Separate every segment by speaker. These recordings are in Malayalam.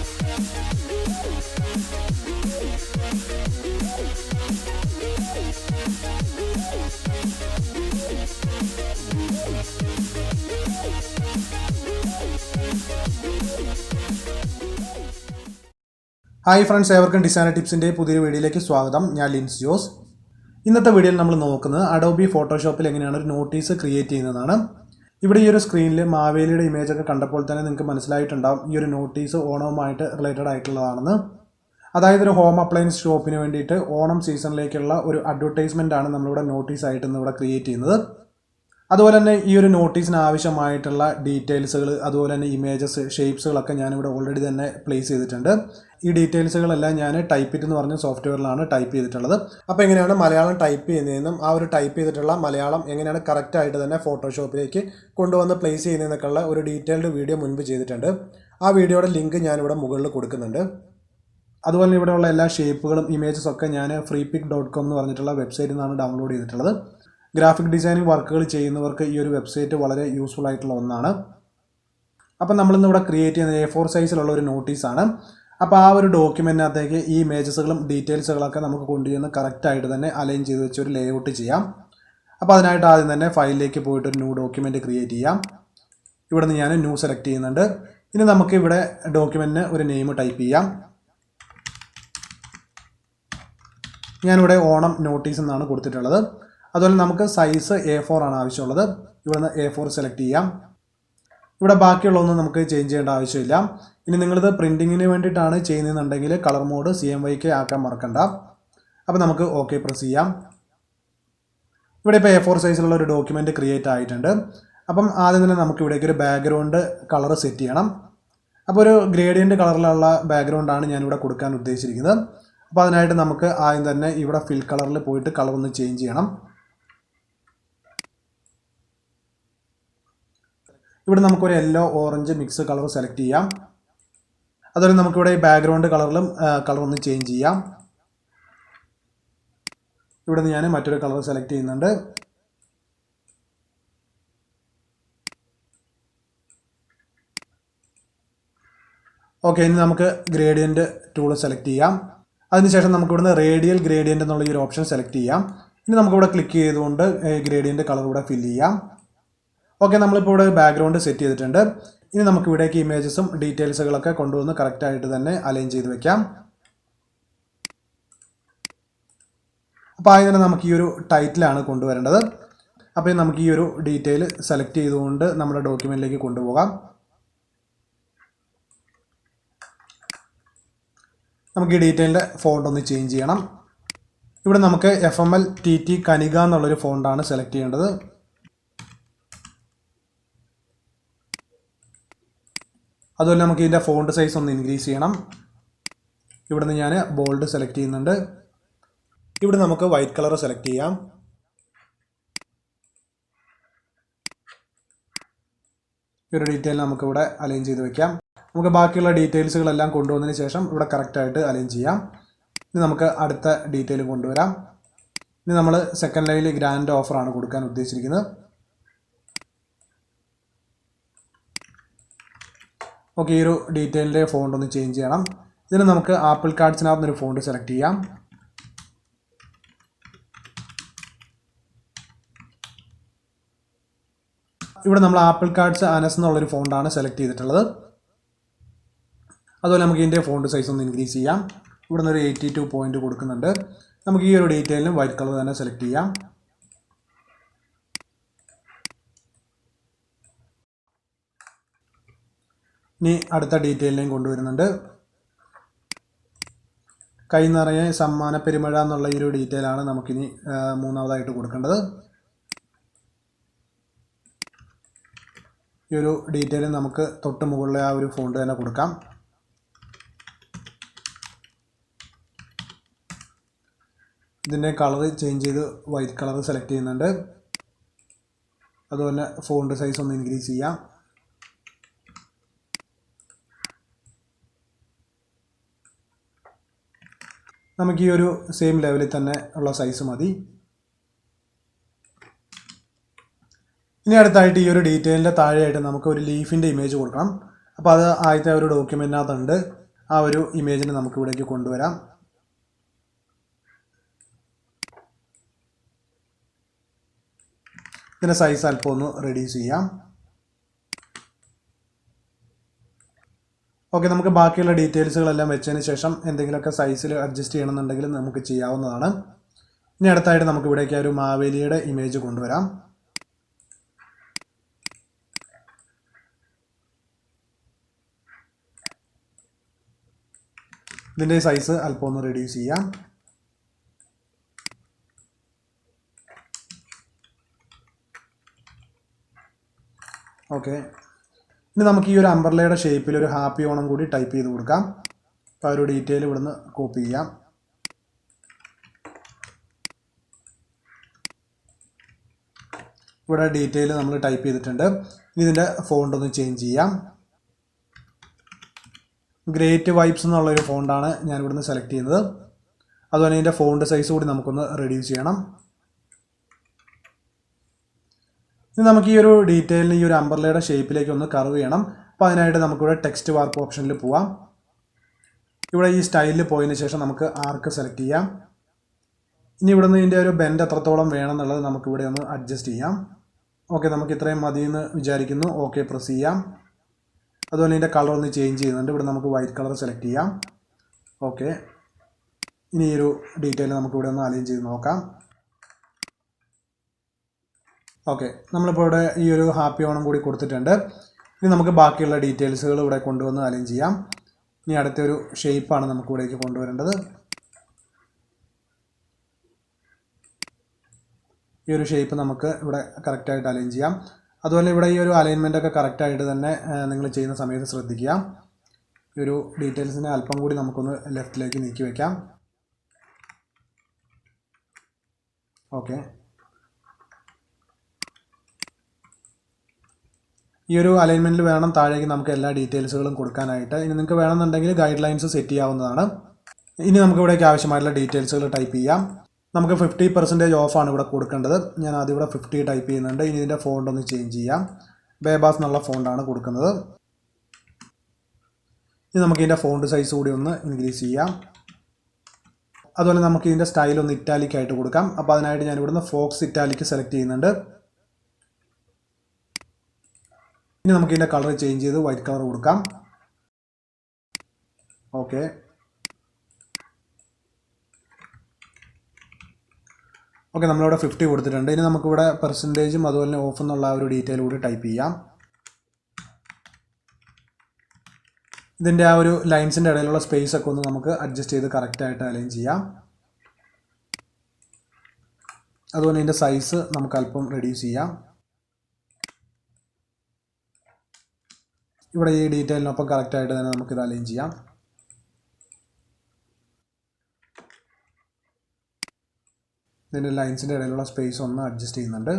Speaker 1: ഹായ് ഫ്രണ്ട്സ് ഏവർക്കും ഡിസൈനർ ടിപ്സിന്റെ പുതിയൊരു വീഡിയോയിലേക്ക് സ്വാഗതം. ഞാൻ ലിൻസ് ജോസ്. ഇന്നത്തെ വീഡിയോയിൽ നമ്മൾ നോക്കുന്നത് അഡോബി ഫോട്ടോഷോപ്പിൽ എങ്ങനെയാണ് ഒരു നോട്ടീസ് ക്രിയേറ്റ് ചെയ്യുന്നതാണ്. ഇവിടെ ഈ ഒരു സ്ക്രീനിൽ മാവേലിയുടെ ഇമേജ് ഒക്കെ കണ്ടപ്പോൾ തന്നെ നിങ്ങൾക്ക് മനസ്സിലായിട്ടുണ്ടാവും ഈ ഒരു നോട്ടീസ് ഓണവുമായിട്ട് റിലേറ്റഡ് ആയിട്ടുള്ളതാണെന്ന്. അതായത് ഒരു ഹോം അപ്ലയൻസ് ഷോപ്പിന് വേണ്ടിയിട്ട് ഓണം സീസണിലേക്കുള്ള ഒരു അഡ്വർടൈസ്മെന്റ് ആണ് നമ്മളിവിടെ നോട്ടീസ് ആയിട്ട് ഇന്ന് ഇവിടെ ക്രിയേറ്റ് ചെയ്യുന്നത്. അതുപോലെ തന്നെ ഈ ഒരു നോട്ടീസിന് ആവശ്യമായിട്ടുള്ള ഡീറ്റെയിൽസുകൾ അതുപോലെ തന്നെ ഇമേജസ് ഷേപ്സുകളൊക്കെ ഞാനിവിടെ ഓൾറെഡി തന്നെ പ്ലേസ് ചെയ്തിട്ടുണ്ട്. ഈ ഡീറ്റെയിൽസുകളെല്ലാം ഞാൻ ടൈപ്പ് ഇറ്റ് എന്ന് പറഞ്ഞ സോഫ്റ്റ്വെയറിലാണ് ടൈപ്പ് ചെയ്തിട്ടുള്ളത്. അപ്പോൾ എങ്ങനെയാണ് മലയാളം ടൈപ്പ് ചെയ്യുന്നതെന്നും ആ ഒരു ടൈപ്പ് ചെയ്തിട്ടുള്ള മലയാളം എങ്ങനെയാണ് കറക്റ്റായിട്ട് തന്നെ ഫോട്ടോഷോപ്പിലേക്ക് കൊണ്ടുവന്ന് പ്ലേസ് ചെയ്യുന്നതെന്നൊക്കെയുള്ള ഒരു ഡീറ്റെയിൽഡ് വീഡിയോ മുൻപ് ചെയ്തിട്ടുണ്ട്. ആ വീഡിയോയുടെ ലിങ്ക് ഞാനിവിടെ മുകളിൽ കൊടുക്കുന്നുണ്ട്. അതുപോലെ ഇവിടെയുള്ള എല്ലാ ഷേപ്പുകളും ഇമേജസ് ഒക്കെ ഞാൻ ഫ്രീ പിക് ഡോട്ട് കോം എന്ന് പറഞ്ഞിട്ടുള്ള വെബ്സൈറ്റിൽ നിന്നാണ് ഡൗൺലോഡ് ചെയ്തിട്ടുള്ളത്. ഗ്രാഫിക് ഡിസൈനിങ് വർക്കുകൾ ചെയ്യുന്നവർക്ക് ഈ ഒരു വെബ്സൈറ്റ് വളരെ യൂസ്ഫുൾ ആയിട്ടുള്ള ഒന്നാണ്. അപ്പം നമ്മളിന്ന് ഇവിടെ ക്രിയേറ്റ് ചെയ്യുന്ന എ ഫോർ സൈസിലുള്ള ഒരു നോട്ടീസാണ് അപ്പോൾ ആ ഒരു ഡോക്യുമെന്റിനകത്തേക്ക് ഈ ഇമേജസുകളും ഡീറ്റെയിൽസുകളൊക്കെ നമുക്ക് കൊണ്ടുചെന്ന് കറക്റ്റായിട്ട് തന്നെ അലൈൻ ചെയ്ത് വെച്ച് ഒരു ലേഔട്ട് ചെയ്യാം. അപ്പോൾ അതിനായിട്ട് ആദ്യം തന്നെ ഫയലിലേക്ക് പോയിട്ട് ഒരു ന്യൂ ഡോക്യുമെന്റ് ക്രിയേറ്റ് ചെയ്യാം. ഇവിടെ നിന്ന് ഞാൻ ന്യൂ സെലക്ട് ചെയ്യുന്നുണ്ട്. ഇനി നമുക്ക് ഇവിടെ ഡോക്യുമെന്റിന് ഒരു നെയിം ടൈപ്പ് ചെയ്യാം. ഞാനിവിടെ ഓണം നോട്ടീസ് എന്നാണ് കൊടുത്തിട്ടുള്ളത്. അതുപോലെ നമുക്ക് സൈസ് എ ഫോർ ആണ് ആവശ്യമുള്ളത്. ഇവിടുന്ന് എ ഫോർ സെലക്ട് ചെയ്യാം. ഇവിടെ ബാക്കിയുള്ളതൊന്നും നമുക്ക് ചേഞ്ച് ചെയ്യേണ്ട ആവശ്യമില്ല. ഇനി നിങ്ങളിത് പ്രിന്റിങ്ങിന് വേണ്ടിയിട്ടാണ് ചെയ്യുന്നതെന്നുണ്ടെങ്കിൽ colour mode C M Y K ആക്കാൻ മറക്കണ്ട. അപ്പോൾ നമുക്ക് ഓക്കെ പ്രസ് ചെയ്യാം. ഇവിടെ ഇപ്പോൾ എ ഫോർ സൈസിലുള്ള ഒരു ഡോക്യുമെന്റ് ക്രിയേറ്റ് ആയിട്ടുണ്ട്. അപ്പം ആദ്യം തന്നെ നമുക്ക് ഇവിടേക്ക് ഒരു ബാക്ക്ഗ്രൗണ്ട് കളർ സെറ്റ് ചെയ്യണം. അപ്പോൾ ഒരു ഗ്രേഡിയന്റ് കളറിലുള്ള ബാക്ക്ഗ്രൗണ്ടാണ് ഞാനിവിടെ കൊടുക്കാൻ ഉദ്ദേശിച്ചിരിക്കുന്നത്. അപ്പോൾ അതിനായിട്ട് നമുക്ക് ആദ്യം തന്നെ ഇവിടെ ഫിൽ കളറിൽ പോയിട്ട് കളർ ഒന്ന് ചേഞ്ച് ചെയ്യണം. ഇവിടെ നമുക്കൊരു yellow orange mix colour select ചെയ്യാം. അതുപോലെ നമുക്കിവിടെ ബാക്ക്ഗ്രൗണ്ട് കളറിലും കളർ ഒന്ന് ചേഞ്ച് ചെയ്യാം. ഇവിടെ നിന്ന് ഞാൻ മറ്റൊരു കളർ സെലക്ട് ചെയ്യുന്നുണ്ട്. ഓക്കെ ഇനി നമുക്ക് ഗ്രേഡിയന്റ് ടൂൾ സെലക്ട് ചെയ്യാം. അതിനുശേഷം നമുക്ക് ഇവിടുന്ന് റേഡിയൽ ഗ്രേഡിയന്റ് എന്നുള്ള ഈ ഒരു ഓപ്ഷൻ സെലക്ട് ചെയ്യാം. ഇനി നമുക്കിവിടെ ക്ലിക്ക് ചെയ്തുകൊണ്ട് ഗ്രേഡിയന്റ് കളർ ഇവിടെ ഫില്ല് ചെയ്യാം. ഓക്കെ നമ്മളിപ്പോൾ ഇവിടെ ബാക്ക്ഗ്രൗണ്ട് സെറ്റ് ചെയ്തിട്ടുണ്ട്. ഇനി നമുക്ക് ഇവിടേക്ക് ഇമേജസും ഡീറ്റെയിൽസുകളൊക്കെ കൊണ്ടുവന്ന് കറക്റ്റായിട്ട് തന്നെ അലൈൻ ചെയ്ത് വെക്കാം. അപ്പോൾ ആയതിനെ നമുക്ക് ഈ ഒരു ടൈറ്റിലാണ് കൊണ്ടുവരേണ്ടത്. അപ്പോൾ നമുക്ക് ഈ ഒരു ഡീറ്റെയിൽ സെലക്ട് ചെയ്തുകൊണ്ട് നമ്മുടെ ഡോക്യുമെന്റിലേക്ക് കൊണ്ടുപോകാം. നമുക്ക് ഈ ഡീറ്റെയിലിന്റെ ഫോണ്ട് ഒന്ന് ചേഞ്ച് ചെയ്യണം. ഇവിടെ നമുക്ക് F M L T T Kanika എന്നുള്ളൊരു ഫോണ്ടാണ് സെലക്ട് ചെയ്യേണ്ടത്. അതുപോലെ നമുക്ക് ഇതിന്റെ ഫോണ്ട് സൈസ് ഒന്ന് ഇൻക്രീസ് ചെയ്യണം. ഇവിടെ നിന്ന് ഞാൻ ബോൾഡ് സെലക്ട് ചെയ്യുന്നുണ്ട്. ഇവിടെ നമുക്ക് വൈറ്റ് കളർ സെലക്ട് ചെയ്യാം. ഈ ഒരു ഡീറ്റെയിൽ നമുക്കിവിടെ അലൈൻ ചെയ്ത് വെക്കാം. നമുക്ക് ബാക്കിയുള്ള ഡീറ്റെയിൽസുകളെല്ലാം കൊണ്ടുവന്നതിന് ശേഷം ഇവിടെ കറക്റ്റായിട്ട് അലൈൻ ചെയ്യാം. ഇനി നമുക്ക് അടുത്ത ഡീറ്റെയിൽ കൊണ്ടുവരാം. ഇനി നമ്മൾ സെക്കൻഡ് ലൈനിൽ ഗ്രാൻഡ് ഓഫറാണ് കൊടുക്കാൻ ഉദ്ദേശിച്ചിരിക്കുന്നത്. ഓക്കെ ഈ ഒരു ഡീറ്റെയിലിന്റെ ഫോണ്ട് ഒന്ന് ചേഞ്ച് ചെയ്യണം. ഇതിന് നമുക്ക് ആപ്പിൾ കാർഡ്സിനകത്ത് ഒരു ഫോണ്ട് സെലക്ട് ചെയ്യാം. ഇവിടെ നമ്മൾ ആപ്പിൾ കാർഡ്സ് അനസ് എന്നുള്ളൊരു ഫോണ്ടാണ് സെലക്ട് ചെയ്തിട്ടുള്ളത്. അതുപോലെ നമുക്ക് ഇതിന്റെ ഫോണ്ട് സൈസ് ഒന്ന് ഇൻക്രീസ് ചെയ്യാം. ഇവിടെ നിന്ന് ഒരു എയ്റ്റി ടു പോയിന്റ് കൊടുക്കുന്നുണ്ട്. നമുക്ക് ഈ ഒരു ഡീറ്റെയിലിന് വൈറ്റ് കളർ തന്നെ സെലക്ട് ചെയ്യാം. ഇനി അടുത്ത ഡീറ്റെയിലിനെയും കൊണ്ടുവരുന്നുണ്ട്. കൈ നിറയെ സമ്മാന പെരുമഴ എന്നുള്ള ഈ ഒരു ഡീറ്റെയിലാണ് നമുക്കിനി മൂന്നാമതായിട്ട് കൊടുക്കേണ്ടത്. ഈ ഒരു ഡീറ്റെയിൽ നമുക്ക് തൊട്ട് മുകളിലെ ആ ഒരു ഫോണ്ട് തന്നെ കൊടുക്കാം. ഇതിന്റെ കളർ ചേഞ്ച് ചെയ്ത് വൈറ്റ് കളർ സെലക്ട് ചെയ്യുന്നുണ്ട്. അതുപോലെ ഫോണ്ട് സൈസ് ഒന്ന് ഇൻക്രീസ് ചെയ്യാം. നമുക്ക് ഈ ഒരു സെയിം ലെവലിൽ തന്നെ ഉള്ള സൈസ് മതി. ഇനി അടുത്തായിട്ട് ഈ ഒരു ഡീറ്റെയിലിന്റെ താഴെയായിട്ട് നമുക്ക് ഒരു ലീഫിന്റെ ഇമേജ് കൊടുക്കണം. അപ്പോൾ അത് ആദ്യത്തെ ഒരു ഡോക്യുമെന്റിനകത്തുണ്ട് ആ ഒരു ഇമേജിനെ നമുക്ക് ഇവിടേക്ക് കൊണ്ടുവരാം. ഇതിന്റെ സൈസ് അല്പം ഒന്ന് റെഡ്യൂസ് ചെയ്യാം. ഓക്കെ നമുക്ക് ബാക്കിയുള്ള ഡീറ്റെയിൽസുകളെല്ലാം വെച്ചതിന് ശേഷം എന്തെങ്കിലുമൊക്കെ സൈസിൽ അഡ്ജസ്റ്റ് ചെയ്യണമെന്നുണ്ടെങ്കിൽ നമുക്ക് ചെയ്യാവുന്നതാണ്. ഇനി അടുത്തായിട്ട് നമുക്ക് ഇവിടേക്ക് ഒരു മാവേലിയുടെ ഇമേജ് കൊണ്ടുവരാം. ഇതിന്റെ സൈസ് അല്പം ഒന്ന് റെഡ്യൂസ് ചെയ്യാം. ഓക്കെ ഇനി നമുക്ക് ഈ ഒരു അംബർലയുടെ ഷേപ്പിൽ ഒരു ഹാപ്പി ഓണം കൂടി ടൈപ്പ് ചെയ്ത് കൊടുക്കാം. അപ്പോൾ ഒരു ഡീറ്റെയിൽ ഇവിടുന്ന് കോപ്പി ചെയ്യാം. ഇവിടെ ഡീറ്റെയിൽ നമ്മൾ ടൈപ്പ് ചെയ്തിട്ടുണ്ട്. ഇനി ഇതിന്റെ ഫോണ്ട് ഒന്ന് ചേഞ്ച് ചെയ്യാം. ഗ്രേറ്റ് വൈബ്സ് എന്നുള്ളൊരു ഫോണ്ടാണ് ഞാൻ ഇവിടുന്ന് സെലക്ട് ചെയ്യുന്നത്. അതുപോലെ ഇതിന്റെ ഫോണ്ട് സൈസ് കൂടി നമുക്കൊന്ന് റെഡ്യൂസ് ചെയ്യണം. ഇനി നമുക്ക് ഈ ഒരു ഡീറ്റെയിലിന് ഈ ഒരു അമ്പർലയുടെ ഷേപ്പിലേക്ക് ഒന്ന് കറവ് ചെയ്യണം. അപ്പോൾ അതിനായിട്ട് നമുക്കിവിടെ ടെക്സ്റ്റ് വാർപ്പ് ഓപ്ഷനിൽ പോവാം. ഇവിടെ ഈ സ്റ്റൈലിൽ പോയതിന് ശേഷം നമുക്ക് ആർക്ക് സെലക്ട് ചെയ്യാം. ഇനി ഇവിടെ നിന്ന് ഇതിന്റെ ഒരു ബെൻഡ് എത്രത്തോളം വേണം എന്നുള്ളത് നമുക്കിവിടെ ഒന്ന് അഡ്ജസ്റ്റ് ചെയ്യാം. ഓക്കെ നമുക്ക് ഇത്രയും മതി എന്ന് വിചാരിക്കുന്നു. ഓക്കെ പ്രസ് ചെയ്യാം. അതുപോലെ ഇതിന്റെ കളർ ഒന്ന് ചേഞ്ച് ചെയ്യുന്നുണ്ട്. ഇവിടെ നമുക്ക് വൈറ്റ് കളർ സെലക്ട് ചെയ്യാം. ഓക്കെ ഇനി ഈ ഒരു ഡീറ്റെയിൽ നമുക്കിവിടെ ഒന്ന് അലൈൻ ചെയ്ത് നോക്കാം. ഓക്കെ നമ്മളിപ്പോൾ ഇവിടെ ഈ ഒരു ഹാപ്പി ഓണം കൂടി കൊടുത്തിട്ടുണ്ട്. ഇനി നമുക്ക് ബാക്കിയുള്ള ഡീറ്റെയിൽസുകൾ ഇവിടെ കൊണ്ടുവന്ന് അലൈൻ ചെയ്യാം. ഇനി അടുത്തൊരു ഷേപ്പാണ് നമുക്ക് ഇവിടേക്ക് കൊണ്ടുവരേണ്ടത്. ഈ ഒരു ഷേപ്പ് നമുക്ക് ഇവിടെ കറക്റ്റായിട്ട് അലൈൻ ചെയ്യാം. അതുപോലെ ഇവിടെ ഈ ഒരു അലൈൻമെന്റ് ഒക്കെ കറക്റ്റായിട്ട് തന്നെ നിങ്ങൾ ചെയ്യുന്ന സമയത്ത് ശ്രദ്ധിക്കുക. ഈ ഒരു ഡീറ്റെയിൽസിനെ അല്പം കൂടി നമുക്കൊന്ന് ലെഫ്റ്റിലേക്ക് നീക്കി വയ്ക്കാം ഓക്കെ ഈ ഒരു അലൈൻമെന്റിൽ വേണം താഴേക്ക് നമുക്ക് എല്ലാ ഡീറ്റെയിൽസുകളും കൊടുക്കാനായിട്ട്. ഇനി നിങ്ങൾക്ക് വേണമെന്നുണ്ടെങ്കിൽ ഗൈഡ് ലൈൻസ് സെറ്റ് ചെയ്യാവുന്നതാണ്. ഇനി നമുക്ക് ഇവിടേക്ക് ആവശ്യമായിട്ടുള്ള ഡീറ്റെയിൽസുകൾ ടൈപ്പ് ചെയ്യാം. നമുക്ക് ഫിഫ്റ്റി പെർസെന്റേജ് ഓഫാണ് ഇവിടെ കൊടുക്കേണ്ടത്. ഞാൻ ആദ്യം ഇവിടെ ഫിഫ്റ്റി ടൈപ്പ് ചെയ്യുന്നുണ്ട്. ഇനി ഇതിന്റെ ഫോണ്ട് ഒന്ന് ചേഞ്ച് ചെയ്യാം. ബേബാസ് എന്നുള്ള ഫോണ്ടാണ് കൊടുക്കുന്നത്. ഇനി നമുക്ക് ഇതിന്റെ ഫോണ്ട് സൈസ് കൂടി ഒന്ന് ഇൻക്രീസ് ചെയ്യാം. അതുപോലെ നമുക്ക് ഇതിന്റെ സ്റ്റൈൽ ഒന്ന് ഇറ്റാലിക് ആയിട്ട് കൊടുക്കാം. അപ്പോൾ അതിനായിട്ട് ഞാൻ ഇവിടുന്ന് ഫോക്സ് ഇറ്റാലിക് സെലക്ട് ചെയ്യുന്നുണ്ട്. ഇനി നമുക്ക് ഇതിന്റെ കളർ ചേഞ്ച് ചെയ്ത് വൈറ്റ് കളർ കൊടുക്കാം. ഓക്കെ. ഓക്കെ നമ്മളിവിടെ ഫിഫ്റ്റി കൊടുത്തിട്ടുണ്ട്. ഇനി നമുക്കിവിടെ പെർസെന്റേജും അതുപോലെ തന്നെ ഓഫ് എന്നുള്ള ആ ഒരു ഡീറ്റെയിൽ കൂടി ടൈപ്പ് ചെയ്യാം. ഇതിന്റെ ആ ഒരു ലൈൻസിന്റെ ഇടയിലുള്ള സ്പേസ് ഒക്കെ ഒന്ന് നമുക്ക് അഡ്ജസ്റ്റ് ചെയ്ത് കറക്റ്റായിട്ട് അലൈൻ ചെയ്യാം. അതുപോലെ ഇതിന്റെ സൈസ് നമുക്ക് അല്പം റെഡ്യൂസ് ചെയ്യാം. ഇവിടെ ഈ ഡീറ്റെയിലിനൊപ്പം കറക്റ്റായിട്ട് തന്നെ നമുക്കിത് അലൈൻ ചെയ്യാം. ഇതിന്റെ ലൈൻസിന്റെ ഇടയിലുള്ള സ്പേസ് ഒന്ന് അഡ്ജസ്റ്റ് ചെയ്യുന്നുണ്ട്.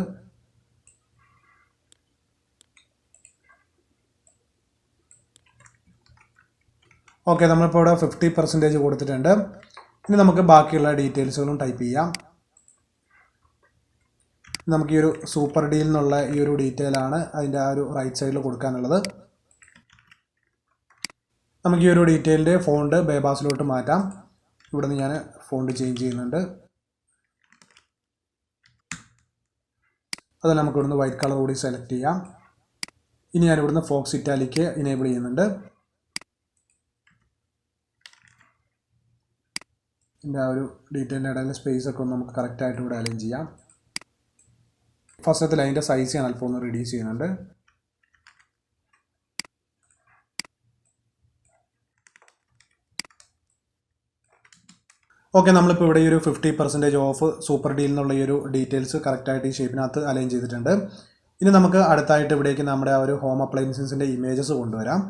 Speaker 1: ഓക്കെ നമ്മളിപ്പോൾ ഇവിടെ ഫിഫ്റ്റി പെർസെന്റേജ് കൊടുത്തിട്ടുണ്ട്. ഇനി നമുക്ക് ബാക്കിയുള്ള ഡീറ്റെയിൽസുകളും ടൈപ്പ് ചെയ്യാം. നമുക്ക് ഈ ഒരു സൂപ്പർ ഡീൽ എന്നുള്ള ഈ ഒരു ഡീറ്റെയിൽ ആണ് അതിന്റെ ആ ഒരു റൈറ്റ് സൈഡിൽ കൊടുക്കാനുള്ളത്. നമുക്ക് ഈ ഒരു ഡീറ്റെയിൽഡ് ഫോണ്ട് ബേബാസിലോട്ട് മാറ്റാം. ഇവിടെ നിന്ന് ഞാൻ ഫോണ്ട് ചേഞ്ച് ചെയ്യുന്നുണ്ട്. അത് നമുക്ക് ഇവിടുന്ന് വൈറ്റ് കളർ കൂടി സെലക്ട് ചെയ്യാം. ഇനി ഞാൻ ഇവിടുന്ന് ഫോക്സ് ഇറ്റാലിക്ക് ഇനേബിൾ ചെയ്യുന്നുണ്ട്. ഇതിന്റെ ആ ഒരു ഡീറ്റെയിലിന്റെ ഇടയിൽ സ്പേസ് ഒക്കെ ഒന്ന് നമുക്ക് കറക്റ്റായിട്ട് ഇവിടെ അലൈൻ ചെയ്യാം. ഫസ്റ്റത്തിൽ അതിന്റെ സൈസ് ഞാൻ അല്പം ഒന്ന് റെഡ്യൂസ് ചെയ്യുന്നുണ്ട്. ഓക്കെ നമ്മളിപ്പോൾ ഇവിടെ ഈ ഒരു fifty percentage off super deal എന്നുള്ള ഈ ഒരു ഡീറ്റെയിൽസ് കറക്റ്റായിട്ട് ഈ ഷേപ്പിനകത്ത് അലൈൻ ചെയ്തിട്ടുണ്ട്. ഇനി നമുക്ക് അടുത്തായിട്ട് ഇവിടേക്ക് നമ്മുടെ ആ ഒരു ഹോം അപ്ലയൻസസിന്റെ ഇമേജസ് കൊണ്ടുവരാം.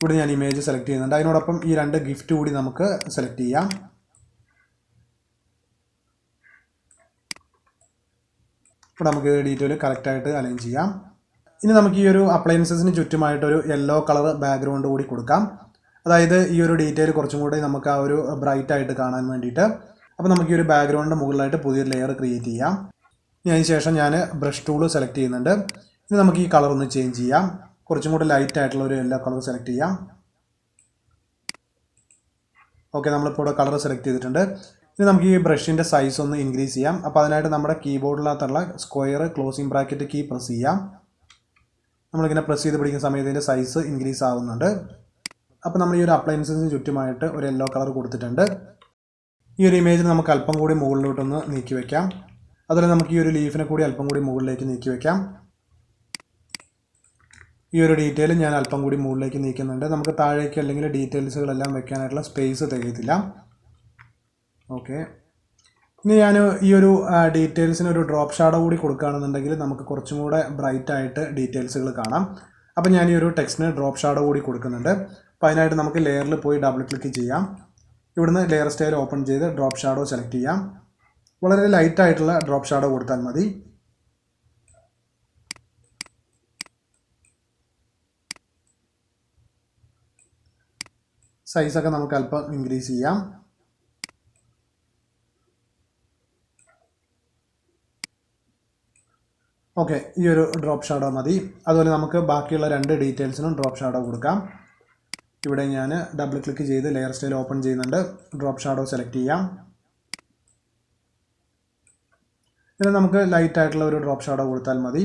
Speaker 1: ഇവിടെ ഞാൻ ഇമേജ് സെലക്ട് ചെയ്യുന്നുണ്ട്. അതിനോടൊപ്പം ഈ രണ്ട് ഗിഫ്റ്റ് കൂടി നമുക്ക് സെലക്ട് ചെയ്യാം. ഇവിടെ നമുക്ക് ഡീറ്റെയിൽ കറക്റ്റായിട്ട് അലൈൻ ചെയ്യാം. ഇനി നമുക്ക് ഈ ഒരു അപ്ലയൻസസിന് ചുറ്റുമായിട്ടൊരു യെല്ലോ കളർ ബാക്ക്ഗ്രൗണ്ട് കൂടി കൊടുക്കാം. അതായത് ഈ ഒരു ഡീറ്റെയിൽ കുറച്ചും കൂടി നമുക്ക് ആ ഒരു ബ്രൈറ്റ് ആയിട്ട് കാണാൻ വേണ്ടിയിട്ട്. അപ്പോൾ നമുക്ക് ഈ ഒരു ബാക്ക്ഗ്രൗണ്ടിന്റെ മുകളിലായിട്ട് പുതിയൊരു ലെയർ ക്രിയേറ്റ് ചെയ്യാം. അതിന് ശേഷം ഞാൻ ബ്രഷ് ടൂൾ സെലക്ട് ചെയ്യുന്നുണ്ട്. ഇനി നമുക്ക് ഈ കളർ ഒന്ന് ചേഞ്ച് ചെയ്യാം. കുറച്ചും കൂടി ലൈറ്റ് ആയിട്ടുള്ള ഒരു എല്ലാ കളർ സെലക്ട് ചെയ്യാം. ഓക്കെ നമ്മളിപ്പോൾ ഇവിടെ കളർ സെലക്ട് ചെയ്തിട്ടുണ്ട്. ഇനി നമുക്ക് ഈ ബ്രഷിന്റെ സൈസ് ഒന്ന് ഇൻക്രീസ് ചെയ്യാം. അപ്പോൾ അതിനായിട്ട് നമ്മുടെ കീബോർഡിനകത്തുള്ള square closing bracket key press ചെയ്യാം. നമ്മളിങ്ങനെ പ്രസ് ചെയ്ത് പിടിക്കുന്ന സമയത്ത് ഇതിന്റെ സൈസ് ഇൻക്രീസ് ആവുന്നുണ്ട്. അപ്പോൾ നമ്മൾ ഈ ഒരു അപ്ലയൻസിന് ചുറ്റുമായിട്ട് ഒരു യെല്ലോ കളർ കൊടുത്തിട്ടുണ്ട്. ഈ ഒരു ഇമേജ് നമുക്ക് അല്പം കൂടി മുകളിലോട്ടൊന്ന് നീക്കി വയ്ക്കാം അതുപോലെ നമുക്ക് ഈ ഒരു ലീഫിനെ കൂടി അല്പം കൂടി മുകളിലേക്ക് നീക്കി വയ്ക്കാം ഈ ഒരു ഡീറ്റെയിൽ ഞാൻ അല്പം കൂടി മുകളിലേക്ക് നീക്കുന്നുണ്ട്. നമുക്ക് താഴേക്ക് അല്ലെങ്കിൽ ഡീറ്റെയിൽസുകളെല്ലാം വെക്കാനായിട്ടുള്ള സ്പേസ് തികയത്തില്ല. ഓക്കെ ഇനി ഞാൻ ഈ ഒരു ഡീറ്റെയിൽസിന് ഒരു ഡ്രോപ്പ് ഷാഡോ കൂടി കൊടുക്കുകയാണെന്നുണ്ടെങ്കിൽ നമുക്ക് കുറച്ചും കൂടെ ബ്രൈറ്റ് ആയിട്ട് ഡീറ്റെയിൽസുകൾ കാണാം. അപ്പോൾ ഞാൻ ഈ ഒരു ടെക്സ്റ്റിന് ഡ്രോപ്പ് ഷാഡോ കൂടി കൊടുക്കുന്നുണ്ട്. അപ്പോൾ അതിനായിട്ട് നമുക്ക് ലെയറിൽ പോയി ഡബിൾ ക്ലിക്ക് ചെയ്യാം. ഇവിടുന്ന് ലെയർ സ്റ്റൈൽ ഓപ്പൺ ചെയ്ത് ഡ്രോപ്പ് ഷാഡോ സെലക്ട് ചെയ്യാം. വളരെ ലൈറ്റ് ആയിട്ടുള്ള ഡ്രോപ്പ് ഷാഡോ കൊടുത്താൽ മതി. സൈസൊക്കെ നമുക്ക് അല്പം ഇൻക്രീസ് ചെയ്യാം. ഓക്കെ ഈ ഒരു ഡ്രോപ്പ് ഷാഡോ മതി. അതുപോലെ നമുക്ക് ബാക്കിയുള്ള രണ്ട് ഡീറ്റെയിൽസിനും ഡ്രോപ്പ് ഷാഡോ കൊടുക്കാം. ഇവിടെ ഞാൻ ഡബിൾ ക്ലിക്ക് ചെയ്ത് ലെയർ സ്റ്റൈൽ ഓപ്പൺ ചെയ്യുന്നുണ്ട്. ഡ്രോപ്പ് ഷാഡോ സെലക്ട് ചെയ്യാം. ഇതിന് നമുക്ക് ലൈറ്റ് ആയിട്ടുള്ള ഒരു ഡ്രോപ്പ് ഷാഡോ കൊടുത്താൽ മതി.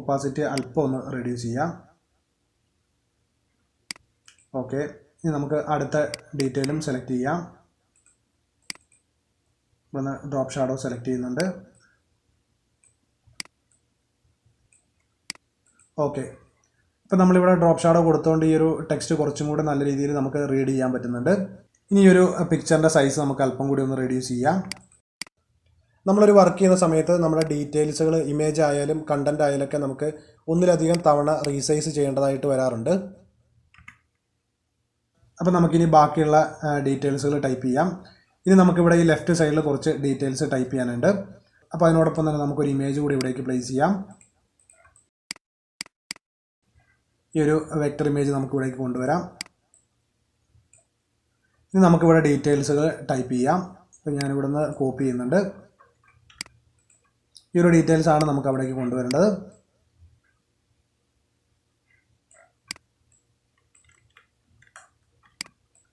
Speaker 1: ഒപ്പാസിറ്റി അല്പം ഒന്ന് റെഡ്യൂസ് ചെയ്യാം. ഓക്കെ ഇനി നമുക്ക് അടുത്ത ഡീറ്റെയിലും സെലക്ട് ചെയ്യാം. ഇവിടുന്ന് ഡ്രോപ്പ് ഷാഡോ സെലക്ട് ചെയ്യുന്നുണ്ട്. ഓക്കെ ഇപ്പം നമ്മളിവിടെ ഡ്രോപ്പ് ഷാഡോ കൊടുത്തുകൊണ്ട് ഈ ഒരു ടെക്സ്റ്റ് കുറച്ചും കൂടെ നല്ല രീതിയിൽ നമുക്ക് റീഡ് ചെയ്യാൻ പറ്റുന്നുണ്ട്. ഇനി ഒരു പിക്ചറിന്റെ സൈസ് നമുക്ക് അല്പം കൂടി ഒന്ന് റെഡ്യൂസ് ചെയ്യാം. നമ്മളൊരു വർക്ക് ചെയ്യുന്ന സമയത്ത് നമ്മുടെ ഡീറ്റെയിൽസുകൾ ഇമേജ് ആയാലും കണ്ടന്റ് ആയാലൊക്കെ നമുക്ക് ഒന്നിലധികം തവണ റീസൈസ് ചെയ്യേണ്ടതായിട്ട് വരാറുണ്ട്. അപ്പോൾ നമുക്കിനി ബാക്കിയുള്ള ഡീറ്റെയിൽസുകൾ ടൈപ്പ് ചെയ്യാം. ഇനി നമുക്കിവിടെ ഈ ലെഫ്റ്റ് സൈഡിൽ കുറച്ച് ഡീറ്റെയിൽസ് ടൈപ്പ് ചെയ്യാനുണ്ട്. അപ്പോൾ അതിനോടൊപ്പം തന്നെ നമുക്കൊരു ഇമേജ് കൂടി ഇവിടേക്ക് പ്ലേസ് ചെയ്യാം. ഈ ഒരു വെക്ടർ ഇമേജ് നമുക്ക് ഇവിടേക്ക് കൊണ്ടുവരാം. ഇനി നമുക്കിവിടെ ഡീറ്റെയിൽസുകൾ ടൈപ്പ് ചെയ്യാം. അപ്പോൾ ഇവിടുന്ന് കോപ്പി ചെയ്യുന്നുണ്ട്. ഈ ഒരു ഡീറ്റെയിൽസ് ആണ് നമുക്ക് അവിടേക്ക് കൊണ്ടുവരേണ്ടത്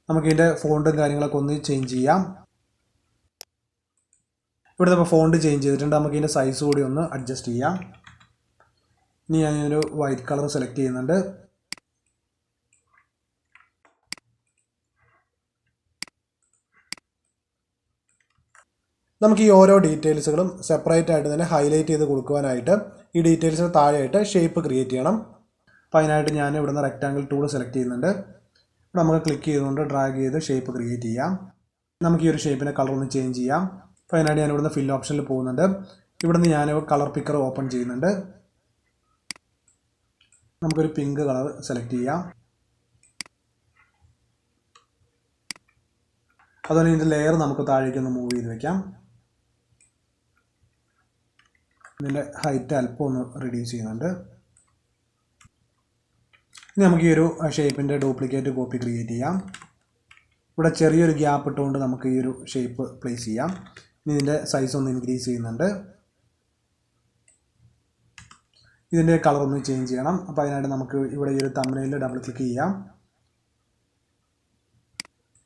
Speaker 1: നമുക്കിതിന്റെ ഫോണ്ടും കാര്യങ്ങളൊക്കെ ഒന്ന് ചേഞ്ച് ചെയ്യാം. ഇവിടുത്തെ ഇപ്പോൾ ഫോണ്ട് ചേഞ്ച് ചെയ്തിട്ടുണ്ട്. നമുക്കിതിന്റെ സൈസ് കൂടി ഒന്ന് അഡ്ജസ്റ്റ് ചെയ്യാം. ഇനി ഞാനൊരു വൈറ്റ് കളർ സെലക്ട് ചെയ്യുന്നുണ്ട്. നമുക്ക് ഈ ഓരോ ഡീറ്റെയിൽസുകളും സെപ്പറേറ്റ് ആയിട്ട് തന്നെ ഹൈലൈറ്റ് ചെയ്ത് കൊടുക്കുവാനായിട്ട് ഈ ഡീറ്റെയിൽസിന് താഴെയായിട്ട് ഷേപ്പ് ക്രിയേറ്റ് ചെയ്യണം. അപ്പോൾ അതിനായിട്ട് ഞാൻ ഇവിടെ നിന്ന് റെക്റ്റാങ്കിൾ ടൂൾ സെലക്ട് ചെയ്യുന്നുണ്ട്. ഇവിടെ നമുക്ക് ക്ലിക്ക് ചെയ്തുകൊണ്ട് ഡ്രാഗ് ചെയ്ത് ഷേപ്പ് ക്രിയേറ്റ് ചെയ്യാം. നമുക്ക് ഈ ഒരു ഷേപ്പിന്റെ കളർ ഒന്ന് ചേഞ്ച് ചെയ്യാം. അപ്പോൾ അതിനായിട്ട് ഞാൻ ഇവിടുന്ന് ഫിൽ ഓപ്ഷനിൽ പോകുന്നുണ്ട്. ഇവിടുന്ന് ഞാൻ കളർ പിക്കർ ഓപ്പൺ ചെയ്യുന്നുണ്ട്. നമുക്കൊരു പിങ്ക് കളർ സെലക്ട് ചെയ്യാം. അതുപോലെ ഇതിന്റെ ലെയർ നമുക്ക് താഴേക്ക് ഒന്ന് മൂവ് ചെയ്ത് വെക്കാം. ഇതിന്റെ ഹൈറ്റ് അല്പം ഒന്ന് റിഡ്യൂസ് ചെയ്യുന്നുണ്ട്. ഇനി നമുക്ക് ഈ ഒരു ഷേപ്പിന്റെ ഡ്യൂപ്ലിക്കേറ്റ് കോപ്പി ക്രിയേറ്റ് ചെയ്യാം. ഇവിടെ ചെറിയൊരു ഗ്യാപ്പ് ഇട്ടുകൊണ്ട് നമുക്ക് ഈ ഒരു ഷേപ്പ് പ്ലേസ് ചെയ്യാം. ഇനി ഇതിന്റെ സൈസ് ഒന്ന് ഇൻക്രീസ് ചെയ്യുന്നുണ്ട്. ഇതിന്റെ കളർ ഒന്ന് ചേഞ്ച് ചെയ്യണം. അപ്പോൾ അതിനായിട്ട് നമുക്ക് ഇവിടെ ഈ ഒരു തമ്മനയിൽ ഡബിൾ ക്ലിക്ക് ചെയ്യാം.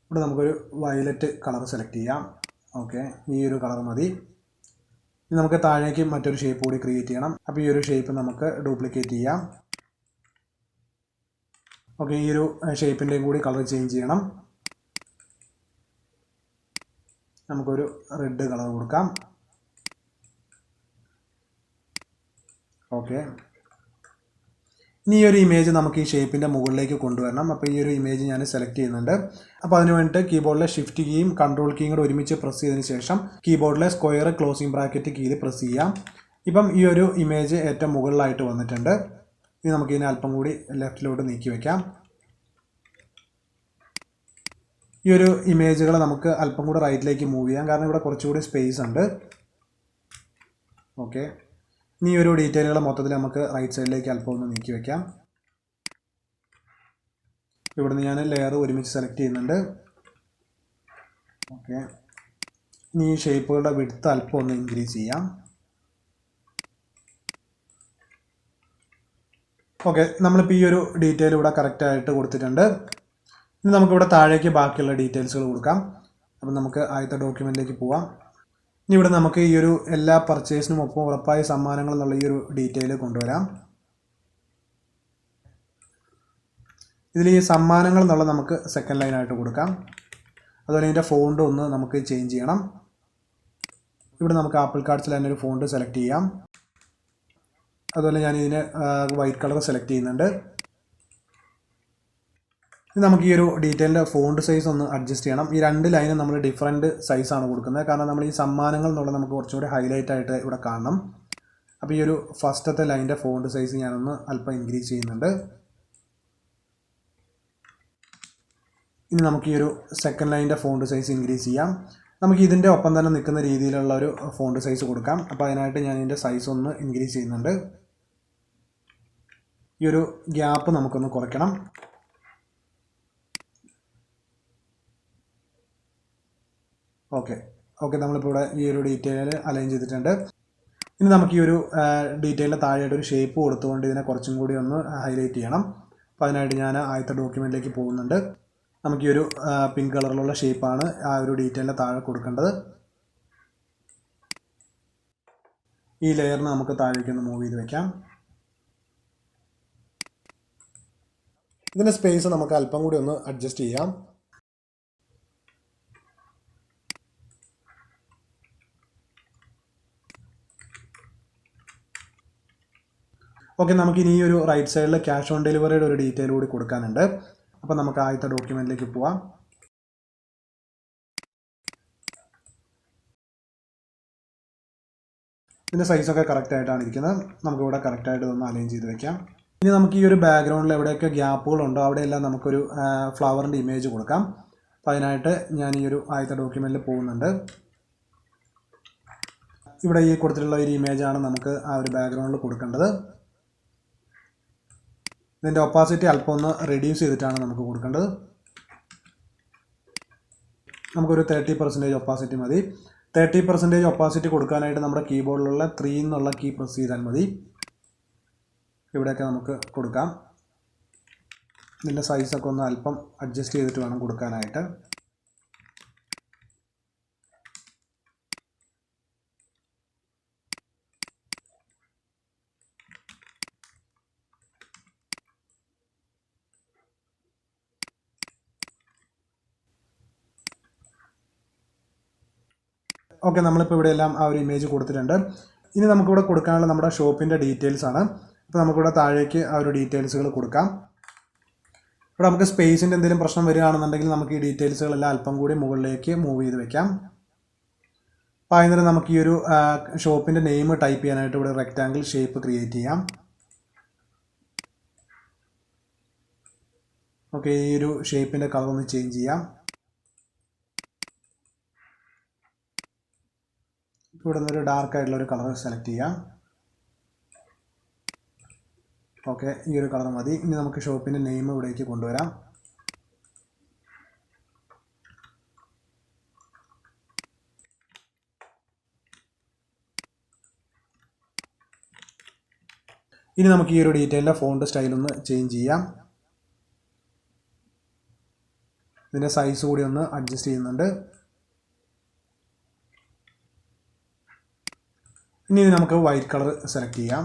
Speaker 1: ഇവിടെ നമുക്കൊരു വയലറ്റ് കളർ സെലക്ട് ചെയ്യാം. ഓക്കെ ഈ ഒരു കളർ മതി. ഇനി നമുക്ക് താഴേക്ക് മറ്റൊരു ഷേപ്പ് കൂടി ക്രിയേറ്റ് ചെയ്യണം. അപ്പോൾ ഈ ഒരു ഷേപ്പ് നമുക്ക് ഡ്യൂപ്ലിക്കേറ്റ് ചെയ്യാം. ഓക്കെ ഈ ഒരു ഷേപ്പിന്റെയും കൂടി കളർ ചേഞ്ച് ചെയ്യണം. നമുക്കൊരു റെഡ് കളർ കൊടുക്കാം. ഓക്കെ. ഇനി ഈ ഒരു ഇമേജ് നമുക്ക് ഈ ഷേപ്പിന്റെ മുകളിലേക്ക് കൊണ്ടുവരണം. അപ്പോൾ ഈ ഒരു ഇമേജ് ഞാൻ സെലക്ട് ചെയ്യുന്നുണ്ട്. അപ്പോൾ അതിന് വേണ്ടിയിട്ട് കീബോർഡിലെ ഷിഫ്റ്റ് കീയും കൺട്രോൾ കീയും കൂടെ ഒരുമിച്ച് പ്രസ് ചെയ്തതിന് ശേഷം കീബോർഡിലെ സ്ക്വയർ ക്ലോസിംഗ് ബ്രാക്കറ്റ് കീയിൽ പ്രസ് ചെയ്യാം. ഇപ്പം ഈ ഒരു ഇമേജ് ഏറ്റവും മുകളിലായിട്ട് വന്നിട്ടുണ്ട്. ഇനി നമുക്ക് ഇതിനെ അല്പം കൂടി ലെഫ്റ്റിലോട്ട് നീക്കി വയ്ക്കാം ഈ ഒരു ഇമേജുകൾ നമുക്ക് അല്പം കൂടി റൈറ്റിലേക്ക് മൂവ് ചെയ്യാം. കാരണം ഇവിടെ കുറച്ചുകൂടി സ്പേസ് ഉണ്ട്. ഓക്കെ. ഇനി ഒരു ഡീറ്റെയിലുകൾ മൊത്തത്തിൽ നമുക്ക് റൈറ്റ് സൈഡിലേക്ക് അല്പം ഒന്ന് നീക്കി വയ്ക്കാം ഇവിടുന്ന് ഞാൻ ലെയർ ഒരുമിച്ച് സെലക്ട് ചെയ്യുന്നുണ്ട്. ഓക്കെ ഇനി ഈ ഷേപ്പുകളുടെ വിടുത്ത് അല്പം ഒന്ന് ഇൻക്രീസ് ചെയ്യാം. ഓക്കെ നമ്മളിപ്പോൾ ഈ ഒരു ഡീറ്റെയിൽ ഇവിടെ കറക്റ്റായിട്ട് കൊടുത്തിട്ടുണ്ട്. ഇനി നമുക്കിവിടെ താഴേക്ക് ബാക്കിയുള്ള ഡീറ്റെയിൽസുകൾ കൊടുക്കാം. അപ്പം നമുക്ക് ആദ്യത്തെ ഡോക്യുമെന്റിലേക്ക് പോവാം. ഇനി ഇവിടെ നമുക്ക് ഈ ഒരു എല്ലാ പർച്ചേസിനും ഒപ്പം ഉറപ്പായ സമ്മാനങ്ങൾ എന്നുള്ള ഈ ഒരു ഡീറ്റെയിൽ കൊണ്ടുവരാം. ഇതിൽ ഈ സമ്മാനങ്ങൾ എന്നുള്ള നമുക്ക് സെക്കൻഡ് ലൈനായിട്ട് കൊടുക്കാം. അതുപോലെ ഇതിന്റെ ഫോണ്ട് ഒന്ന് നമുക്ക് ചേഞ്ച് ചെയ്യണം. ഇവിടെ നമുക്ക് ആപ്പിൾ കാർഡ്സിൽ തന്നെ ഒരു ഫോണ്ട് സെലക്ട് ചെയ്യാം. അതുപോലെ ഞാൻ ഇതിന് വൈറ്റ് കളർ സെലക്ട് ചെയ്യുന്നുണ്ട്. നമുക്ക് ഈ ഒരു ഡീറ്റെയിലിന്റെ ഫോണ്ട് സൈസ് ഒന്ന് അഡ്ജസ്റ്റ് ചെയ്യണം. ഈ രണ്ട് ലൈനും നമ്മൾ ഡിഫറെന്റ് സൈസാണ് കൊടുക്കുന്നത്. കാരണം നമ്മൾ ഈ സമ്മാനങ്ങൾ എന്നുള്ളത് നമുക്ക് കുറച്ചുകൂടി ഹൈലൈറ്റ് ആയിട്ട് ഇവിടെ കാണണം. അപ്പോൾ ഈ ഒരു ഫസ്റ്റത്തെ ലൈനിന്റെ ഫോണ്ട് സൈസ് ഞാനൊന്ന് അല്പം ഇൻക്രീസ് ചെയ്യുന്നുണ്ട്. ഇനി നമുക്ക് ഈ ഒരു സെക്കൻഡ് ലൈനിന്റെ ഫോണ്ട് സൈസ് ഇൻക്രീസ് ചെയ്യാം. നമുക്ക് ഇതിന്റെ ഒപ്പം തന്നെ നിൽക്കുന്ന രീതിയിലുള്ള ഒരു ഫോണ്ട് സൈസ് കൊടുക്കാം. അപ്പോൾ അതിനായിട്ട് ഞാൻ ഇതിന്റെ സൈസ് ഒന്ന് ഇൻക്രീസ് ചെയ്യുന്നുണ്ട്. ഈ ഒരു ഗ്യാപ്പ് നമുക്കൊന്ന് കുറയ്ക്കണം. ഓക്കെ ഓക്കെ നമ്മളിപ്പോൾ ഇവിടെ ഈ ഒരു ഡീറ്റെയിൽ അലൈൻ ചെയ്തിട്ടുണ്ട്. ഇനി നമുക്ക് ഈ ഒരു ഡീറ്റെയിലിന്റെ താഴെയായിട്ട് ഒരു ഷേപ്പ് കൊടുത്തുകൊണ്ട് ഇതിനെ കുറച്ചും കൂടി ഒന്ന് ഹൈലൈറ്റ് ചെയ്യണം. അപ്പോൾ അതിനായിട്ട് ഞാൻ ആദ്യത്തെ ഡോക്യുമെന്റിലേക്ക് പോകുന്നുണ്ട്. നമുക്ക് ഈ ഒരു പിങ്ക് കളറിലുള്ള ഷേപ്പാണ് ആ ഒരു ഡീറ്റെയിലിന്റെ താഴെ കൊടുക്കേണ്ടത്. ഈ ലെയറിന് നമുക്ക് താഴേക്ക് ഒന്ന് മൂവ് ചെയ്ത് വെക്കാം. ഇതിന്റെ സ്പേസ് നമുക്ക് അല്പം കൂടി ഒന്ന് അഡ്ജസ്റ്റ് ചെയ്യാം. ഓക്കെ നമുക്ക് ഇനി ഈ ഒരു റൈറ്റ് സൈഡിൽ ക്യാഷ് ഓൺ ഡെലിവറിയുടെ ഒരു ഡീറ്റെയിൽ കൂടി കൊടുക്കാനുണ്ട്. അപ്പോൾ നമുക്ക് ആദ്യത്തെ ഡോക്യുമെന്റിലേക്ക് പോവാം. ഇതിന്റെ സൈസൊക്കെ കറക്റ്റ് ആയിട്ടാണ് ഇരിക്കുന്നത്. നമുക്കിവിടെ കറക്റ്റായിട്ട് ഒന്ന് അലൈൻ ചെയ്ത് വെക്കാം. ഇനി നമുക്ക് ഈ ഒരു ബാക്ക്ഗ്രൗണ്ടിൽ എവിടെയൊക്കെ ഗ്യാപ്പുകളുണ്ടോ അവിടെയെല്ലാം നമുക്കൊരു ഫ്ലവറിന്റെ ഇമേജ് കൊടുക്കാം. അപ്പോൾ അതിനായിട്ട് ഞാൻ ഈ ഒരു ആദ്യത്തെ ഡോക്യുമെന്റിൽ പോകുന്നുണ്ട്. ഇവിടെ ഈ കൊടുത്തിട്ടുള്ള ഒരു ഇമേജാണ് നമുക്ക് ആ ഒരു ബാക്ക്ഗ്രൗണ്ടിൽ കൊടുക്കേണ്ടത്. ഇതിന്റെ ഒപ്പാസിറ്റി അല്പം ഒന്ന് റെഡ്യൂസ് ചെയ്തിട്ടാണ് നമുക്ക് കൊടുക്കേണ്ടത്. നമുക്കൊരു തേർട്ടി പെർസെന്റേജ് ഒപ്പാസിറ്റി മതി. തേർട്ടി പെർസെന്റേജ് ഒപ്പാസിറ്റി കൊടുക്കാനായിട്ട് നമ്മുടെ കീബോർഡിലുള്ള ത്രീ എന്നുള്ള കീ പ്രസ് ചെയ്താൽ മതി. ഇവിടെയൊക്കെ നമുക്ക് കൊടുക്കാം. ഇതിന്റെ സൈസൊക്കെ ഒന്ന് അല്പം അഡ്ജസ്റ്റ് ചെയ്തിട്ട് വേണം കൊടുക്കാനായിട്ട്. ഓക്കെ നമ്മളിപ്പോൾ ഇവിടെ എല്ലാം ആ ഒരു ഇമേജ് കൊടുത്തിട്ടുണ്ട്. ഇനി നമുക്കിവിടെ കൊടുക്കാനുള്ള നമ്മുടെ ഷോപ്പിന്റെ ഡീറ്റെയിൽസ് ആണ്. അപ്പോൾ നമുക്കിവിടെ താഴേക്ക് ആ ഒരു ഡീറ്റെയിൽസുകൾ കൊടുക്കാം. ഇവിടെ നമുക്ക് സ്പേസിന്റെ എന്തെങ്കിലും പ്രശ്നം വരികയാണെന്നുണ്ടെങ്കിൽ നമുക്ക് ഈ ഡീറ്റെയിൽസുകളെല്ലാം അല്പം കൂടി മുകളിലേക്ക് മൂവ് ചെയ്ത് വെക്കാം. അപ്പോൾ അതിനേരം നമുക്ക് ഈ ഒരു ഷോപ്പിന്റെ നെയിം ടൈപ്പ് ചെയ്യാനായിട്ട് ഇവിടെ റെക്റ്റാങ്കിൾ ഷേപ്പ് ക്രിയേറ്റ് ചെയ്യാം. ഓക്കെ ഈ ഒരു ഷേപ്പിന്റെ കളർ ഒന്ന് ചേഞ്ച് ചെയ്യാം. ഇവിടെ ഒരു ഡാർക്ക് ആയിട്ടുള്ള ഒരു കളർ സെലക്ട് ചെയ്യാം. ഓക്കെ ഈ ഒരു കളർ മതി. ഇനി നമുക്ക് ഷോപ്പിന്റെ നെയിം ഇവിടേക്ക് കൊണ്ടുവരാം. ഇനി നമുക്ക് ഈ ഒരു ഡീറ്റെയിലിന്റെ ഫോണ്ട് സ്റ്റൈൽ ഒന്ന് ചേഞ്ച് ചെയ്യാം. ഇതിന്റെ സൈസ് കൂടി ഒന്ന് അഡ്ജസ്റ്റ് ചെയ്യുന്നുണ്ട്. ഇനി നമുക്ക് വൈറ്റ് കളർ സെലക്ട് ചെയ്യാം.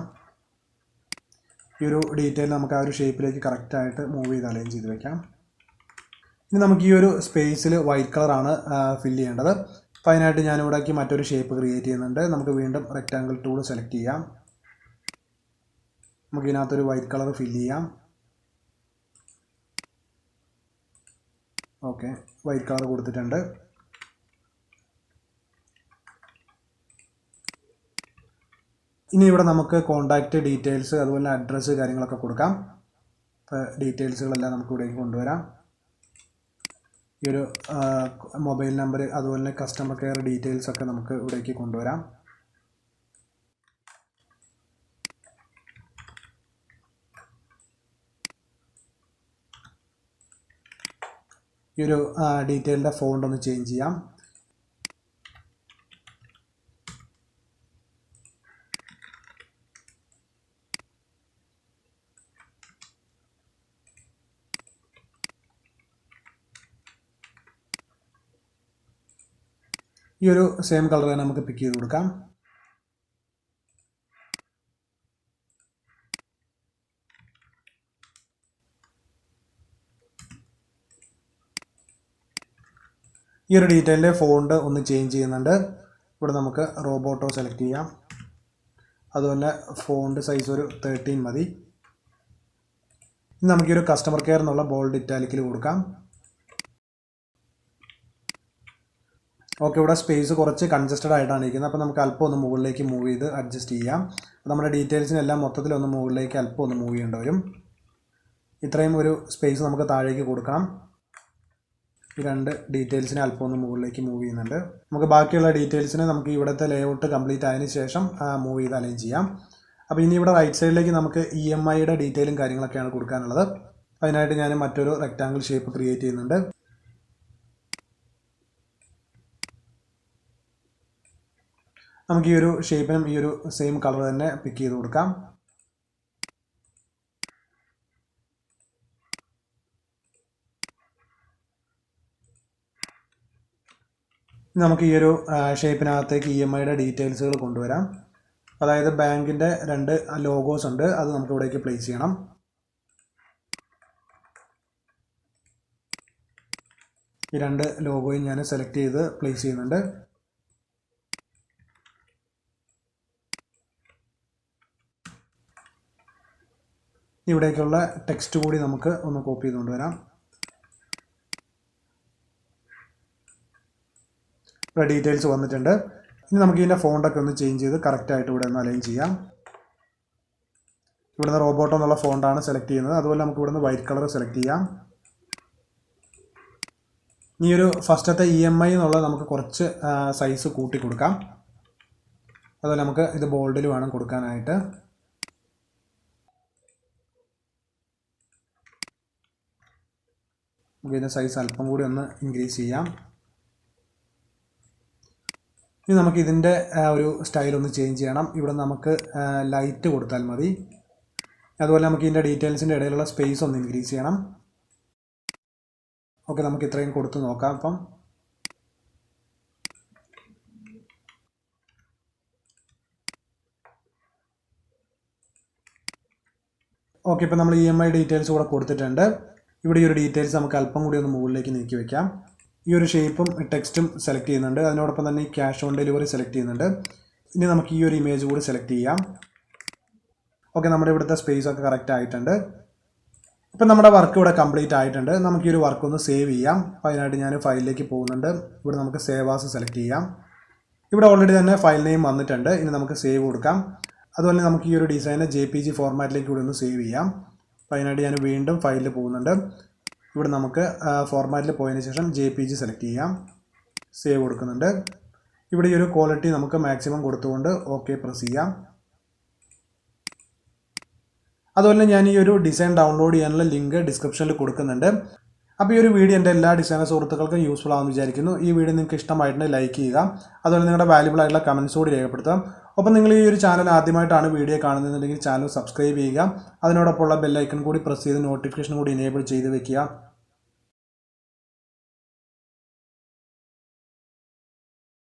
Speaker 1: ഈ ഒരു ഡീറ്റെയിൽ നമുക്ക് ആ ഒരു ഷേപ്പിലേക്ക് കറക്റ്റായിട്ട് മൂവ് ചെയ്ത് അലൈൻ ചെയ്ത് വെക്കാം. ഇനി നമുക്ക് ഈ ഒരു സ്പേസിൽ വൈറ്റ് കളറാണ് ഫില്ല് ചെയ്യേണ്ടത്. അപ്പോൾ അതിനായിട്ട് ഞാൻ ഇവിടേക്ക് മറ്റൊരു ഷേപ്പ് ക്രിയേറ്റ് ചെയ്യുന്നുണ്ട്. നമുക്ക് വീണ്ടും റെക്റ്റാങ്കിൾ ടൂൾ സെലക്ട് ചെയ്യാം. നമുക്ക് ഇതിനകത്തൊരു വൈറ്റ് കളർ ഫില്ല് ചെയ്യാം. ഓക്കെ വൈറ്റ് കളർ കൊടുത്തിട്ടുണ്ട്. ഇനി ഇവിടെ നമുക്ക് കോണ്ടാക്റ്റ് ഡീറ്റെയിൽസ് അതുപോലെ അഡ്രസ്സ് കാര്യങ്ങളൊക്കെ കൊടുക്കാം. അപ്പോൾ ഡീറ്റെയിൽസുകളെല്ലാം നമുക്ക് ഇവിടേക്ക് കൊണ്ടുവരാം. ഈ ഒരു മൊബൈൽ നമ്പർ അതുപോലെ കസ്റ്റമർ കെയർ ഡീറ്റെയിൽസ് ഒക്കെ നമുക്ക് ഇവിടേക്ക് കൊണ്ടുവരാം. ഈ ഒരു ഡീറ്റെയിലിന്റെ ഫോണ്ട് ഒന്ന് ചേഞ്ച് ചെയ്യാം. ഈ ഒരു സെയിം കളർ തന്നെ നമുക്ക് പിക്ക് ചെയ്ത് കൊടുക്കാം. ഈ ഒരു ഡീറ്റെയിലിന്റെ ഫോണ്ട് ഒന്ന് ചേഞ്ച് ചെയ്യുന്നുണ്ട്. ഇവിടെ നമുക്ക് റോബോട്ടോ സെലക്ട് ചെയ്യാം. അതുപോലെ ഫോണ്ട് സൈസ് ഒരു തേർട്ടീൻ മതി. ഇനി നമുക്ക് ഒരു കസ്റ്റമർ കെയർ എന്നുള്ള ബോൾഡ് ഇറ്റാലിക്കിൽ കൊടുക്കാം. ഓക്കെ ഇവിടെ സ്പേസ് കുറച്ച് കൺജസ്റ്റഡ് ആയിട്ടാണ് ഇരിക്കുന്നത്. അപ്പോൾ നമുക്ക് അല്പം ഒന്ന് മുകളിലേക്ക് മൂവ് ചെയ്ത് അഡ്ജസ്റ്റ് ചെയ്യാം. നമ്മുടെ ഡീറ്റെയിൽസിനെല്ലാം മൊത്തത്തിൽ ഒന്ന് മുകളിലേക്ക് അല്പം ഒന്ന് മൂവ് ചെയ്യേണ്ടി വരും. ഇത്രയും ഒരു സ്പേസ് നമുക്ക് താഴേക്ക് കൊടുക്കാം. ഈ രണ്ട് ഡീറ്റെയിൽസിനെ അല്പം ഒന്ന് മുകളിലേക്ക് മൂവ് ചെയ്യുന്നുണ്ട്. നമുക്ക് ബാക്കിയുള്ള ഡീറ്റെയിൽസിനെ നമുക്ക് ഇവിടുത്തെ ലേഔട്ട് കംപ്ലീറ്റ് ആയതിനു ശേഷം മൂവ് ചെയ്ത് അലൈൻ ചെയ്യാം. അപ്പോൾ ഇനി ഇവിടെ റൈറ്റ് സൈഡിലേക്ക് നമുക്ക് ഇ എം ഐയുടെ ഡീറ്റെയിലും കാര്യങ്ങളൊക്കെയാണ് കൊടുക്കാനുള്ളത്. അതിനായിട്ട് ഞാൻ മറ്റൊരു റെക്റ്റാങ്കിൾ ഷേപ്പ് ക്രിയേറ്റ് ചെയ്യുന്നുണ്ട്. നമുക്ക് ഈ ഒരു ഷേപ്പിനും ഈ ഒരു സെയിം കളർ തന്നെ പിക്ക് ചെയ്ത് കൊടുക്കാം. നമുക്ക് ഈ ഒരു ഷേപ്പിനകത്തേക്ക് ഇ എം ഐയുടെ ഡീറ്റെയിൽസുകൾ കൊണ്ടുവരാം. അതായത് ബാങ്കിന്റെ രണ്ട് ലോഗോസ് ഉണ്ട്. അത് നമുക്ക് ഇവിടേക്ക് പ്ലേസ് ചെയ്യണം. ഈ രണ്ട് ലോഗോയും ഞാൻ സെലക്ട് ചെയ്ത് പ്ലേസ് ചെയ്യുന്നുണ്ട്. ഇവിടേക്കുള്ള ടെക്സ്റ്റ് കൂടി നമുക്ക് ഒന്ന് കോപ്പി ചെയ്ത് കൊണ്ടുവരാം ഇവിടെ ഡീറ്റെയിൽസ് വന്നിട്ടുണ്ട്. ഇനി നമുക്ക് ഇതിന്റെ ഫോണ്ടൊക്കെ ഒന്ന് ചേഞ്ച് ചെയ്ത് കറക്റ്റായിട്ട് ഇവിടെ ഒന്ന് അലൈൻ ചെയ്യാം. ഇവിടുന്ന് റോബോട്ട് എന്നുള്ള ഫോണ്ടാണ് സെലക്ട് ചെയ്യുന്നത്. അതുപോലെ നമുക്ക് ഇവിടുന്ന് വൈറ്റ് കളർ സെലക്ട് ചെയ്യാം. ഇനി ഒരു ഫസ്റ്റത്തെ ഇ എം ഐ എന്നുള്ളത് നമുക്ക് കുറച്ച് സൈസ് കൂട്ടി കൊടുക്കാം. അതുപോലെ നമുക്ക് ഇത് ബോൾഡിൽ വേണം കൊടുക്കാനായിട്ട്. നമുക്ക് ഇതിന്റെ സൈസ് അല്പം കൂടി ഒന്ന് ഇൻക്രീസ് ചെയ്യാം. ഇനി നമുക്ക് ഇതിന്റെ ഒരു സ്റ്റൈൽ ഒന്ന് ചേഞ്ച് ചെയ്യണം. ഇവിടെ നമുക്ക് ലൈറ്റ് കൊടുത്താൽ മതി. അതുപോലെ നമുക്ക് ഇതിന്റെ ഡീറ്റെയിൽസിന്റെ ഇടയിലുള്ള സ്പേസ് ഒന്ന് ഇൻക്രീസ് ചെയ്യണം. ഓക്കെ നമുക്ക് ഇത്രയും കൊടുത്ത് നോക്കാം അപ്പം. ഓക്കെ ഇപ്പം നമ്മൾ ഇ എം ഐ ഡീറ്റെയിൽസ് കൂടെ കൊടുത്തിട്ടുണ്ട്. ഇവിടെ ഈ ഒരു ഡീറ്റെയിൽസ് നമുക്ക് അല്പം കൂടി ഒന്ന് മുകളിലേക്ക് നീക്കി വെക്കാം. ഈ ഒരു ഷേപ്പും ടെക്സ്റ്റും സെലക്ട് ചെയ്യുന്നുണ്ട്. അതിനോടൊപ്പം തന്നെ ഈ ക്യാഷ് ഓൺ ഡെലിവറി സെലക്ട് ചെയ്യുന്നുണ്ട്. ഇനി നമുക്ക് ഈ ഒരു ഇമേജ് കൂടി സെലക്ട് ചെയ്യാം. ഓക്കെ നമ്മുടെ ഇവിടുത്തെ സ്പേസ് ഒക്കെ കറക്റ്റ് ആയിട്ടുണ്ട്. ഇപ്പം നമ്മുടെ വർക്ക് ഇവിടെ കംപ്ലീറ്റ് ആയിട്ടുണ്ട്. നമുക്ക് ഈ ഒരു വർക്ക് ഒന്ന് സേവ് ചെയ്യാം. അപ്പോൾ അതിനായിട്ട് ഞാൻ ഫയലിലേക്ക് പോകുന്നുണ്ട്. ഇവിടെ നമുക്ക് സേവ് ആസ് സെലക്ട് ചെയ്യാം. ഇവിടെ ഓൾറെഡി തന്നെ ഫയൽ നെയിം വന്നിട്ടുണ്ട്. ഇനി നമുക്ക് സേവ് കൊടുക്കാം. അതുപോലെ നമുക്ക് ഈ ഒരു ഡിസൈനെ ജെ പി ജി ഫോർമാറ്റിലേക്ക് കൂടി ഒന്ന് സേവ് ചെയ്യാം. അതിനായിട്ട് ഞാൻ വീണ്ടും ഫയലിൽ പോകുന്നുണ്ട്. ഇവിടെ നമുക്ക് ഫോർമാറ്റിൽ പോയതിന് ശേഷം ജെ പി ജി സെലക്ട് ചെയ്യാം. സേവ് കൊടുക്കുന്നുണ്ട്. ഇവിടെ ഈ ഒരു ക്വാളിറ്റി നമുക്ക് മാക്സിമം കൊടുത്തുകൊണ്ട് ഓക്കെ പ്രസ് ചെയ്യാം. അതുപോലെ ഞാൻ ഈ ഒരു ഡിസൈൻ ഡൗൺലോഡ് ചെയ്യാനുള്ള ലിങ്ക് ഡിസ്ക്രിപ്ഷനിൽ കൊടുക്കുന്നുണ്ട്. അപ്പോൾ ഈ ഒരു വീഡിയോ എന്റെ എല്ലാ ഡിസൈനർ സുഹൃത്തുക്കൾക്കും യൂസ്ഫുൾ ആണെന്ന് വിചാരിക്കുന്നു. ഈ വീഡിയോ നിങ്ങൾക്ക് ഇഷ്ടമായിട്ടുണ്ടെങ്കിൽ ലൈക്ക് ചെയ്യുക. അതുപോലെ നിങ്ങളുടെ വാല്യുബിൾ ആയിട്ടുള്ള കമൻസ് കൂടി രേഖപ്പെടുത്താം. ഒപ്പം നിങ്ങൾ ഈ ഒരു ചാനൽ ആദ്യമായിട്ടാണ് വീഡിയോ കാണുന്നതെന്നുണ്ടെങ്കിൽ ചാനൽ സബ്സ്ക്രൈബ് ചെയ്യുക. അതിനോടൊപ്പമുള്ള ബെല്ലൈക്കൺ കൂടി പ്രസ് ചെയ്ത് നോട്ടിഫിക്കേഷൻ കൂടി എനേബിൾ ചെയ്ത് വെക്കുക.